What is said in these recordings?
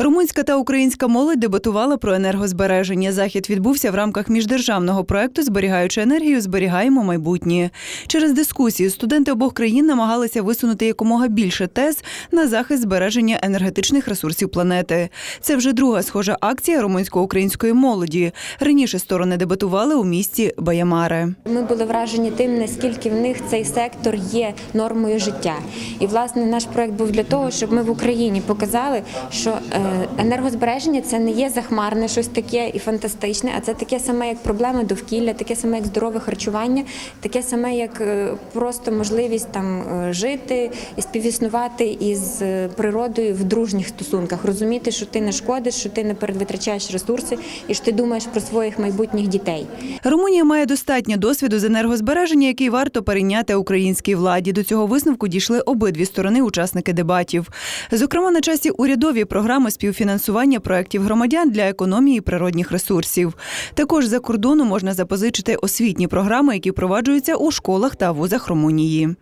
Румунська та українська молодь дебатувала про енергозбереження. Захід відбувся в рамках міждержавного проекту Зберігаючи енергію, зберігаємо майбутнє. Через дискусію студенти обох країн намагалися висунути якомога більше тез на захист збереження енергетичних ресурсів планети. Це вже друга схожа акція румунсько-української молоді. Раніше сторони дебатували у місті Баямаре. Ми були вражені тим, наскільки в них цей сектор є нормою життя. І власне наш проект був для того, щоб ми в Україні показали, що е, енергозбереження це не є захмарне щось таке і фантастичне, а це таке саме, як проблема довкілля, таке саме, як здорове харчування, таке саме, як е, просто можливість там е, жити і співіснувати із е, природою в дружніх стосунках, розуміти, що ти не шкодиш, що ти не передвитрачаєш ресурси і що ти думаєш про своїх майбутніх дітей. Румунія має достатньо досвіду з енергозбереження, який варто перейняти українській владі. До цього висновку дійшли обидві сторони учасники дебатів. Зокрема, на часі урядові програми співфінансування проєктів громадян для економії природних ресурсів. Також за кордону можна запозичити освітні програми, які впроваджуються у школах та вузах Румунії.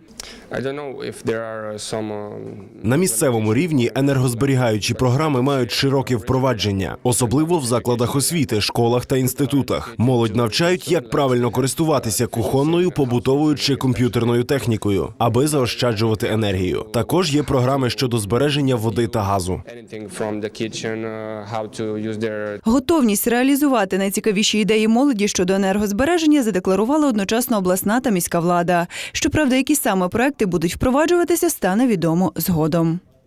Some. um, На місцевому рівні енергозберігаючі програми мають широке впровадження, особливо в закладах освіти, школах та інститутах. Молодь навчають, як правильно користуватися кухонною, побутовою чи комп'ютерною технікою, аби заощаджувати енергію. Також є програми щодо збереження води та газу. uh, Готовність реалізувати найцікавіші ідеї молоді щодо енергозбереження задекларувала одночасно обласна та міська влада. Щоправда, які саме проекти будуть впроваджуватися, стане відомо згодом.